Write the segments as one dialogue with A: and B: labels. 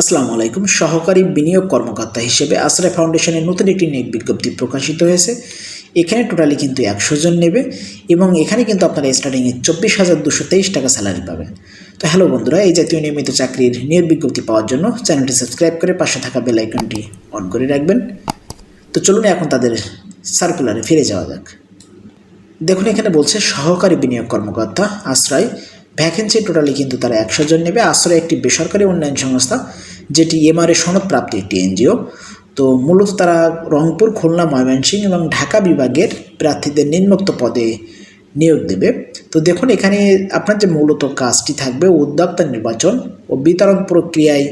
A: আসসালামু আলাইকুম। সহকারী বিনিয়োগ কর্মকর্তা হিসেবে আশ্রয় ফাউন্ডেশনের নতুন একটি নিয়োগ বিজ্ঞপ্তি প্রকাশিত হয়েছে। এখানে টোটালি কিন্তু একশো জন নেবে এবং এখানে কিন্তু আপনারা স্টার্টিংয়ে চব্বিশ হাজার দুশো তেইশ টাকা স্যালারি পাবেন। তো হ্যালো বন্ধুরা, এই জাতীয় নিয়মিত চাকরির নিয়োগ বিজ্ঞপ্তি পাওয়ার জন্য চ্যানেলটি সাবস্ক্রাইব করে পাশে থাকা বেল আইকনটি অন করে রাখবেন। তো চলুন এখন তাদের সার্কুলারে ফিরে যাওয়া যাক। দেখুন, এখানে বলছে সহকারী বিনিয়োগ কর্মকর্তা আশ্রয় ভ্যাকেন্সি টোটালি কিন্তু তারা একশো জন নেবে। আশ্রয় একটি বেসরকারি উন্নয়ন সংস্থা, যেটি এমআরএ সনদপ্রাপ্ত একটি এনজিও তো মূলত তারা রংপুর, খুলনা, ময়মনসিংহ এবং ঢাকা বিভাগের প্রার্থীদের নিম্নোক্ত পদে নিয়োগ দেবে। তো দেখুন, এখানে আপনার যে মূলত কাজটি থাকবে, উদ্যোক্তা নির্বাচন ও বিতরণ প্রক্রিয়ায়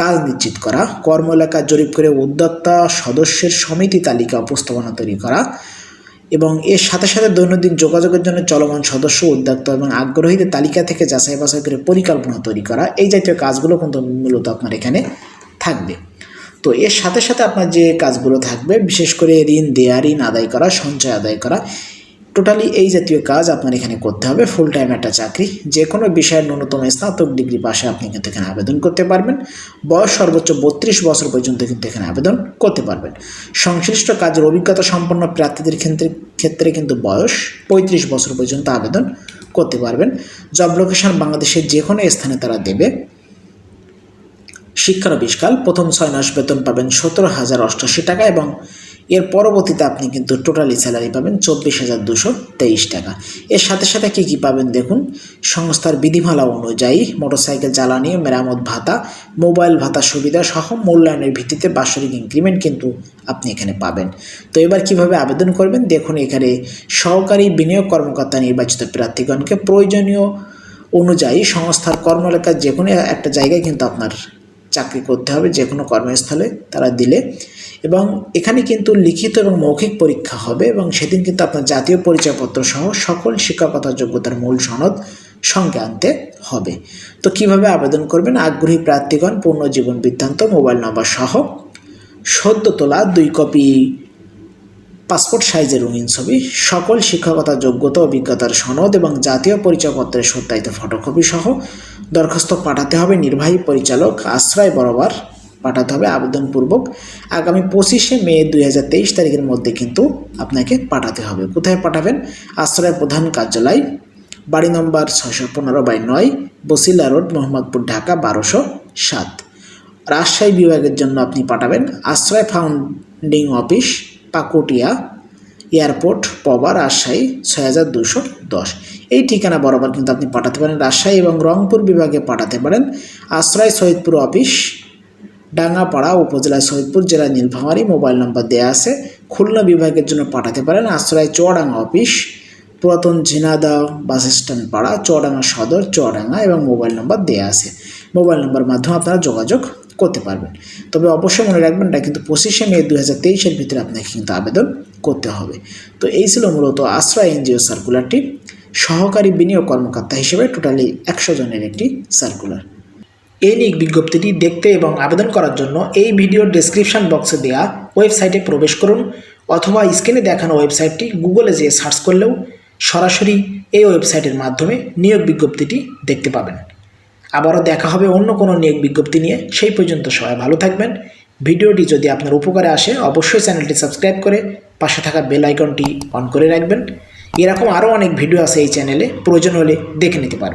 A: কাজ নিশ্চিত করা কর্ম এলাকা জরিপ করে উদ্যোক্তা সদস্যের সমিতি তালিকা উপস্থাপনা তৈরি করা এবং এর সাথে সাথে দৈনন্দিন যোগাযোগের জন্য চলমান সদস্য, উদ্যোক্তা এবং আগ্রহীদের তালিকা থেকে যাচাই বাছাই করে পরিকল্পনা তৈরি করা, এই জাতীয় কাজগুলো কিন্তু মূলত আপনার এখানে থাকবে। তো এর সাথে সাথে আপনার যে কাজগুলো থাকবে, বিশেষ করে ঋণ, দেয়া ঋণ আদায় করা, সঞ্চয় আদায় করা টোটালি এই জাতীয় কাজ আপনার এখানে করতে হবে ফুল টাইম একটা চাকরি যে কোনো বিষয়ের ন্যূনতম স্নাতক ডিগ্রি পাশে আপনি কিন্তু এখানে আবেদন করতে পারবেন। বয়স সর্বোচ্চ বত্রিশ বছর পর্যন্ত কিন্তু এখানে আবেদন করতে পারবেন। সংশ্লিষ্ট কাজের অভিজ্ঞতা সম্পন্ন প্রার্থীদের ক্ষেত্রে ক্ষেত্রে কিন্তু বয়স পঁয়ত্রিশ বছর পর্যন্ত আবেদন করতে পারবেন। জব লোকেশন বাংলাদেশের যে কোনো স্থানে তারা দেবে। শিক্ষানবিষ্কাল প্রথম ছয় মাস বেতন পাবেন সতেরো হাজার অষ্টআশি টাকা এবং এর পরবর্তীতে আপনি কিন্তু টোটালি স্যালারি পাবেন চব্বিশ হাজার দুশো তেইশ টাকা। এর সাথে সাথে কী কী পাবেন দেখুন? সংস্থার বিধিমালা অনুযায়ী মোটরসাইকেল জ্বালানি, মেরামত ভাতা মোবাইল ভাতা সুবিধা সহ মূল্যায়নের ভিত্তিতে বাৎসরিক ইনক্রিমেন্ট কিন্তু আপনি এখানে পাবেন। তো এবার কীভাবে আবেদন করবেন? দেখুন এখানে সহকারী বিনিয়োগ কর্মকর্তা নির্বাচিত প্রার্থীগণকে প্রয়োজনীয় অনুযায়ী সংস্থার কর্মলেখার যে কোনো একটা জায়গায় কিন্তু আপনার চাকরি করতে হবে যে কোনো কর্মস্থলে তারা দিলে। এবং এখানে কিন্তু লিখিত এবং মৌখিক পরীক্ষা হবে এবং সেদিন কিন্তু আপনার জাতীয় পরিচয়পত্র সহ সকল শিক্ষকতা যোগ্যতার মূল সনদ সঙ্গে আনতে হবে। তো কীভাবে আবেদন করবেন? আগ্রহী প্রার্থীগণ, পূর্ণ জীবন বৃত্তান্ত, মোবাইল নম্বর সহ সদ্য তোলা দুই কপি পাসপোর্ট সাইজের রঙিন ছবি, সকল শিক্ষকতা যোগ্যতা অভিজ্ঞতার সনদ এবং জাতীয় পরিচয়পত্রের সত্যায়িত ফটোকপি সহ দরখাস্ত পাঠাতে হবে নির্বাহী পরিচালক আশ্রয় বরাবর পাঠাতে হবে আবেদনপূর্বক। আগামী পঁচিশে মে দুই হাজার তেইশ তারিখের মধ্যে কিন্তু আপনাকে পাঠাতে হবে। কোথায় পাঠাবেন? আশ্রয় প্রধান কার্যালয়, বাড়ি নম্বর ছয়শো পনেরো বাই নয়, বসিলা রোড, মোহাম্মদপুর, ঢাকা, বারোশো সাত। রাজশাহী বিভাগের জন্য আপনি পাঠাবেন Ashroy founding office, Pakutia, airport, Paba, Rajshahi, ছয় হাজার দুশো দশ। এই ঠিকানা বরাবর কিন্তু আপনি পাঠাতে পারেন। রাজশাহী এবং রংপুর বিভাগে পাঠাতে পারেন। আশ্রয় সৈয়দপুর অফিস, ডাঙ্গাপাড়া উপজেলা সৈয়দপুর, জেলা নীলফামারী, মোবাইল নম্বর দেওয়া আছে। খুলনা বিভাগের জন্য পাঠাতে পারেন। আশ্রয় চুয়াডাঙ্গা অফিস, পুরাতন ঝিনাদা বাস স্ট্যান্ড পাড়া, চুয়াডাঙ্গা সদর, চুয়াডাঙ্গা এবং মোবাইল নম্বর দেওয়া আছে। মোবাইল নম্বর মাধ্যমে আপনারা যোগাযোগ করতে পারবেন। তবে অবশ্যই মনে রাখবেন, এটা কিন্তু পঁচিশে মে দু হাজার তেইশের ভিতরে আপনাকে কিন্তু আবেদন করতে হবে। তো এই ছিল মূলত আশ্রয় এনজিও সার্কুলারটি। সহকারী বিনিয়োগ কর্মকর্তা হিসেবে টোটালি একশো জনের একটি সার্কুলার। এই নিয়োগ বিজ্ঞপ্তিটি দেখতে এবং আবেদন করার জন্য এই ভিডিওর ডেসক্রিপশন বক্সে দেওয়া ওয়েবসাইটে প্রবেশ করুন অথবা স্ক্রিনে দেখানো ওয়েবসাইটটি গুগলে যেয়ে সার্চ করলেও সরাসরি এই ওয়েবসাইটের মাধ্যমে নিয়োগ বিজ্ঞপ্তিটি দেখতে পাবেন। আবারও দেখা হবে অন্য কোনো নিয়োগ বিজ্ঞপ্তি নিয়ে। সেই পর্যন্ত সবাই ভালো থাকবেন। ভিডিওটি যদি আপনার উপকারে আসে, অবশ্যই চ্যানেলটি সাবস্ক্রাইব করে পাশে থাকা বেল আইকনটি অন করে রাখবেন। এরকম আরও অনেক ভিডিও আছে এই চ্যানেলে। প্রয়োজন হলে দেখে নিতে পারবেন।